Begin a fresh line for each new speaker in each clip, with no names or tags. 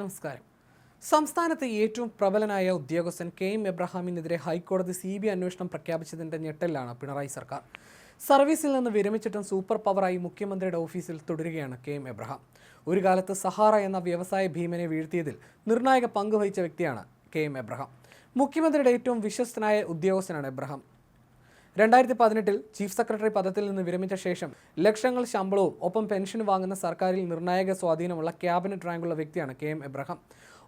നമസ്കാരം. സംസ്ഥാനത്തെ ഏറ്റവും പ്രബലനായ ഉദ്യോഗസ്ഥൻ കെ എം എബ്രഹാമിനെതിരെ ഹൈക്കോടതി സി ബി അന്വേഷണം പ്രഖ്യാപിച്ചതിന്റെ ഞെട്ടലാണ് പിണറായി സർക്കാർ. സർവീസിൽ നിന്ന് വിരമിച്ചിട്ടും സൂപ്പർ പവറായി മുഖ്യമന്ത്രിയുടെ ഓഫീസിൽ തുടരുകയാണ് കെ എം എബ്രഹാം. ഒരു കാലത്ത് സഹാറ എന്ന വ്യവസായ ഭീമനെ വീഴ്ത്തിയതിൽ നിർണായക പങ്ക് വഹിച്ച വ്യക്തിയാണ് കെ എം എബ്രഹാം. മുഖ്യമന്ത്രിയുടെ ഏറ്റവും വിശ്വസ്തനായ ഉദ്യോഗസ്ഥനാണ് എബ്രഹാം. രണ്ടായിരത്തി പതിനെട്ടിൽ ചീഫ് സെക്രട്ടറി പദത്തിൽ നിന്ന് വിരമിച്ച ശേഷം ലക്ഷങ്ങൾ ശമ്പളവും ഒപ്പം പെൻഷൻ വാങ്ങുന്ന സർക്കാരിൽ നിർണായക സ്വാധീനമുള്ള ക്യാബിനറ്റ് റാങ്കുള്ള വ്യക്തിയാണ് കെ എം എബ്രഹാം.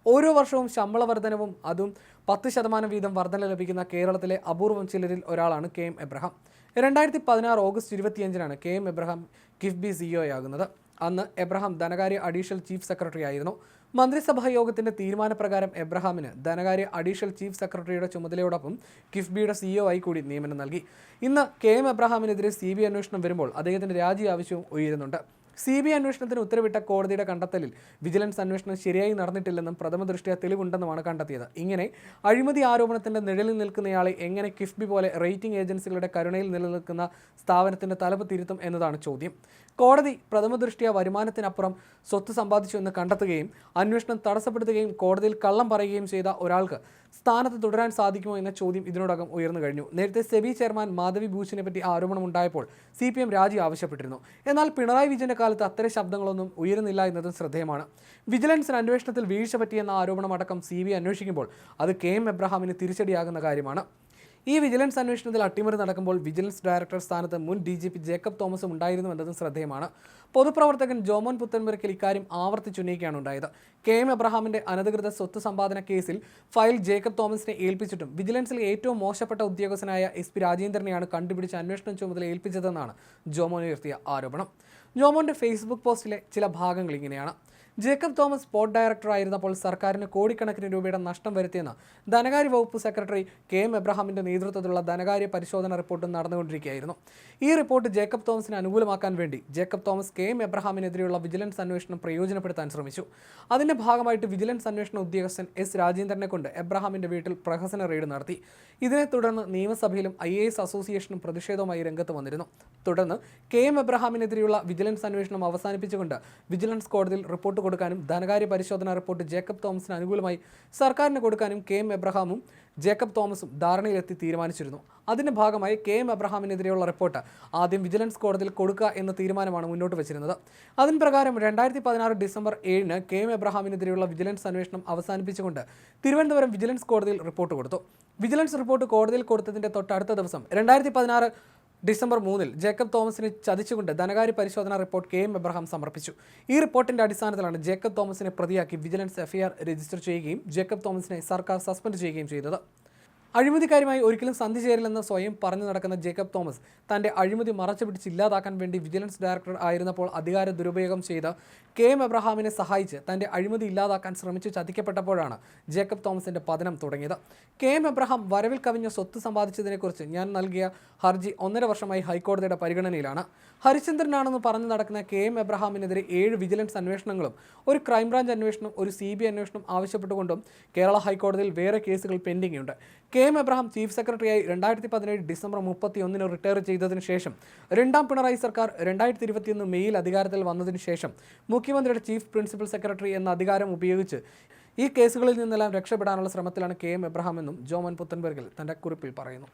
ഓരോ വർഷവും ശമ്പള വർധനവും അതും പത്ത് ശതമാനം വീതം വർധന ലഭിക്കുന്ന കേരളത്തിലെ അപൂർവം ചിലരിൽ ഒരാളാണ് കെ എം എബ്രഹാം. രണ്ടായിരത്തി പതിനാറ് ഓഗസ്റ്റ് ഇരുപത്തിയഞ്ചിനാണ് കെ എം എബ്രഹാം കിഫ്ബി സിഇഒയാകുന്നത് അന്ന് എബ്രഹാം ധനകാര്യ അഡീഷണൽ ചീഫ് സെക്രട്ടറി ആയിരുന്നു. മന്ത്രിസഭാ യോഗത്തിന്റെ തീരുമാനപ്രകാരം എബ്രഹാമിന് ധനകാര്യ അഡീഷണൽ ചീഫ് സെക്രട്ടറിയുടെ ചുമതലയോടൊപ്പം കിഫ്ബിയുടെ സിഇഒ ആയി കൂടി നിയമനം നൽകി. ഇന്ന് കെ എം എബ്രഹാമിനെതിരെ സി ബി അന്വേഷണം വരുമ്പോൾ അദ്ദേഹത്തിന്റെ രാജി ആവശ്യവും ഉയരുന്നുണ്ട്. സി ബി ഐ അന്വേഷണത്തിന് ഉത്തരവിട്ട കോടതിയുടെ കണ്ടെത്തലിൽ വിജിലൻസ് അന്വേഷണം ശരിയായി നടന്നിട്ടില്ലെന്നും പ്രഥമ ദൃഷ്ടിയ തെളിവുണ്ടെന്നുമാണ് കണ്ടെത്തിയത്. ഇങ്ങനെ അഴിമതി ആരോപണത്തിന്റെ നിഴലിൽ നിൽക്കുന്നയാളെ എങ്ങനെ കിഫ്ബി പോലെ റേറ്റിംഗ് ഏജൻസികളുടെ കരുണയിൽ നിലനിൽക്കുന്ന സ്ഥാപനത്തിന്റെ തലപ്പ് തിരുത്തും എന്നതാണ് ചോദ്യം. കോടതി പ്രഥമ ദൃഷ്ടിയ വരുമാനത്തിനപ്പുറം സ്വത്ത് സമ്പാദിച്ചു എന്ന് കണ്ടെത്തുകയും അന്വേഷണം തടസ്സപ്പെടുത്തുകയും കോടതിയിൽ കള്ളം പറയുകയും ചെയ്ത ഒരാൾക്ക് സ്ഥാനത്ത് തുടരാൻ സാധിക്കുമോ എന്ന ചോദ്യം ഇതിനോടകം ഉയർന്നു കഴിഞ്ഞു. നേരത്തെ സെബി ചെയർമാൻ മാധവി ഭൂഷിനെ പറ്റി ആരോപണം ഉണ്ടായപ്പോൾ സി പി എം രാജി ആവശ്യപ്പെട്ടിരുന്നു. എന്നാൽ പിണറായി വിജയന്റെ കാലത്ത് അത്തരം ശബ്ദങ്ങളൊന്നും ഉയരുന്നില്ല എന്നതും ശ്രദ്ധേയമാണ്. വിജിലൻസിന് അന്വേഷണത്തിൽ വീഴ്ച പറ്റിയെന്ന ആരോപണമടക്കം സി ബി അന്വേഷിക്കുമ്പോൾ അത് കെ എം എബ്രഹാമിന് തിരിച്ചടിയാകുന്ന കാര്യമാണ്. ഈ വിജിലൻസ് അന്വേഷണത്തിൽ അട്ടിമറി നടക്കുമ്പോൾ വിജിലൻസ് ഡയറക്ടർ സ്ഥാനത്ത് മുൻ ഡി ജി പി ജേക്കബ് തോമസും ഉണ്ടായിരുന്നു എന്നതും ശ്രദ്ധേയമാണ്. പൊതുപ്രവർത്തകൻ ജോമോൻ പുത്തൻപുരയ്ക്കൽ ഇക്കാര്യം ആവർത്തിച്ചുന്നയിക്കുകയാണ് ഉണ്ടായത്. കെ എം എബ്രഹാമിന്റെ അനധികൃത സ്വത്ത് സമ്പാദന കേസിൽ ഫയൽ ജേക്കബ് തോമസിനെ ഏൽപ്പിച്ചിട്ടും വിജിലൻസിൽ ഏറ്റവും മോശപ്പെട്ട ഉദ്യോഗസ്ഥനായ എസ് പി രാജേന്ദ്രനെയാണ് കണ്ടുപിടിച്ച് അന്വേഷണം ചുമതല ഏൽപ്പിച്ചതെന്നാണ് ജോമോൻ ഉയർത്തിയ ആരോപണം. ജോമോന്റെ ഫേസ്ബുക്ക് പോസ്റ്റിലെ ചില ഭാഗങ്ങൾ ഇങ്ങനെയാണ്. ജേക്കബ് തോമസ് സ്പോർട്ട് ഡയറക്ടർ ആയിരുന്നപ്പോൾ സർക്കാരിന് കോടിക്കണക്കിന് രൂപയുടെ നഷ്ടം വരുത്തിയെന്ന് ധനകാര്യ വകുപ്പ് സെക്രട്ടറി കെ എം എബ്രഹാമിന്റെ നേതൃത്വത്തിലുള്ള ധനകാര്യ പരിശോധന റിപ്പോർട്ട് നടന്നുകൊണ്ടിരിക്കുകയായിരുന്നു. ഈ റിപ്പോർട്ട് ജേക്കബ് തോമസിന് അനുകൂലമാക്കാൻ വേണ്ടി ജേക്കബ് തോമസ് കെ എം എബ്രഹാമിനെതിരെയുള്ള വിജിലൻസ് അന്വേഷണം പ്രയോജനപ്പെടുത്താൻ ശ്രമിച്ചു. അതിന്റെ ഭാഗമായിട്ട് വിജിലൻസ് അന്വേഷണ ഉദ്യോഗസ്ഥൻ എസ് രാജേന്ദ്രനെ കൊണ്ട് എബ്രഹാമിന്റെ വീട്ടിൽ പ്രഹസന റെയ്ഡ് നടത്തി. ഇതിനെ തുടർന്ന് നിയമസഭയിലും ഐ എ എസ് അസോസിയേഷനും പ്രതിഷേധവുമായി രംഗത്ത് വന്നിരുന്നു. തുടർന്ന് കെ എം എബ്രഹാമിനെതിരെയുള്ള വിജിലൻസ് അന്വേഷണം അവസാനിപ്പിച്ചുകൊണ്ട് വിജിലൻസ് കോടതിയിൽ റിപ്പോർട്ട് കൊടുക്കാനും ധനകാര്യ പരിശോധനാ റിപ്പോർട്ട് ജേക്കബ് തോമസിന് അനുകൂലമായി സർക്കാരിന് കൊടുക്കാനും കെ എം എബ്രഹാമും ജേക്കബ് തോമസും ധാരണയിലെത്തി തീരുമാനിച്ചിരുന്നു. അതിന്റെ ഭാഗമായി കെ എം എബ്രഹാമിനെതിരെയുള്ള റിപ്പോർട്ട് ആദ്യം വിജിലൻസ് കോടതിയിൽ കൊടുക്കുക എന്ന തീരുമാനമാണ് മുന്നോട്ട് വെച്ചിരുന്നത്. അതിന് പ്രകാരം രണ്ടായിരത്തി പതിനാറ് ഡിസംബർ ഏഴിന് കെ എം എബ്രഹാമിനെതിരെയുള്ള വിജിലൻസ് അന്വേഷണം അവസാനിപ്പിച്ചുകൊണ്ട് തിരുവനന്തപുരം വിജിലൻസ് കോടതിയിൽ റിപ്പോർട്ട് കൊടുത്തു. വിജിലൻസ് റിപ്പോർട്ട് കോടതിയിൽ കൊടുത്തതിന്റെ തൊട്ടടുത്ത ദിവസം രണ്ടായിരത്തി പതിനാറ് ഡിസംബർ മൂന്നിൽ ജേക്കബ് തോമസിനെ ചതിച്ചുകൊണ്ട് ധനകാര്യ പരിശോധനാ റിപ്പോർട്ട് കെ എം എബ്രഹാം സമർപ്പിച്ചു. ഈ റിപ്പോർട്ടിന്റെ അടിസ്ഥാനത്തിലാണ് ജേക്കബ് തോമസിനെ പ്രതിയാക്കി വിജിലൻസ് എഫ്ഐആർ രജിസ്റ്റർ ചെയ്യുകയും ജേക്കബ് തോമസിനെ സർക്കാർ സസ്പെൻഡ് ചെയ്യുകയും ചെയ്തത്. അഴിമതിക്കാരുമായി ഒരിക്കലും സന്ധി ചേരില്ലെന്ന് സ്വയം പറഞ്ഞു നടക്കുന്ന ജേക്കബ് തോമസ് തന്റെ അഴിമതി മറച്ചു പിടിച്ച് ഇല്ലാതാക്കാൻ വേണ്ടി വിജിലൻസ് ഡയറക്ടർ ആയിരുന്നപ്പോൾ അധികാര ദുരുപയോഗം ചെയ്ത കെ എം എബ്രഹാമിനെ സഹായിച്ച് തന്റെ അഴിമതി ഇല്ലാതാക്കാൻ ശ്രമിച്ച് ചതിക്കപ്പെട്ടപ്പോഴാണ് ജേക്കബ് തോമസിന്റെ പതനം തുടങ്ങിയത്. കെ എം എബ്രഹാം വരവിൽ കവിഞ്ഞ സ്വത്ത് സമ്പാദിച്ചതിനെക്കുറിച്ച് ഞാൻ നൽകിയ ഹർജി ഒന്നര വർഷമായി ഹൈക്കോടതിയുടെ പരിഗണനയിലാണ്. ഹരിചന്ദ്രനാണെന്ന് പറഞ്ഞു നടക്കുന്ന കെ എം എബ്രഹാമിനെതിരെ ഏഴ് വിജിലൻസ് അന്വേഷണങ്ങളും ഒരു ക്രൈംബ്രാഞ്ച് അന്വേഷണം ഒരു സി ബി അന്വേഷണം ആവശ്യപ്പെട്ടുകൊണ്ടും കേരള ഹൈക്കോടതിയിൽ വേറെ കേസുകൾ പെൻഡിംഗ് ഉണ്ട് കെ എം എബ്രഹാം ചീഫ് സെക്രട്ടറിയായി രണ്ടായിരത്തി പതിനേഴ് ഡിസംബർ മുപ്പത്തി ഒന്നിന് റിട്ടയർ ചെയ്തതിന് ശേഷം രണ്ടാം പിണറായി സർക്കാർ രണ്ടായിരത്തി ഇരുപത്തിയൊന്ന് മെയ്യിൽ അധികാരത്തിൽ വന്നതിന് ശേഷം മുഖ്യമന്ത്രിയുടെ ചീഫ് പ്രിൻസിപ്പൽ സെക്രട്ടറി എന്ന അധികാരം ഉപയോഗിച്ച് ഈ കേസുകളിൽ നിന്നെല്ലാം രക്ഷപ്പെടാനുള്ള ശ്രമത്തിലാണ് കെ എം എബ്രഹാം എന്നും ജോമൻ പുത്തൻബർഗിൽ തന്റെ കുറിപ്പിൽ പറയുന്നു.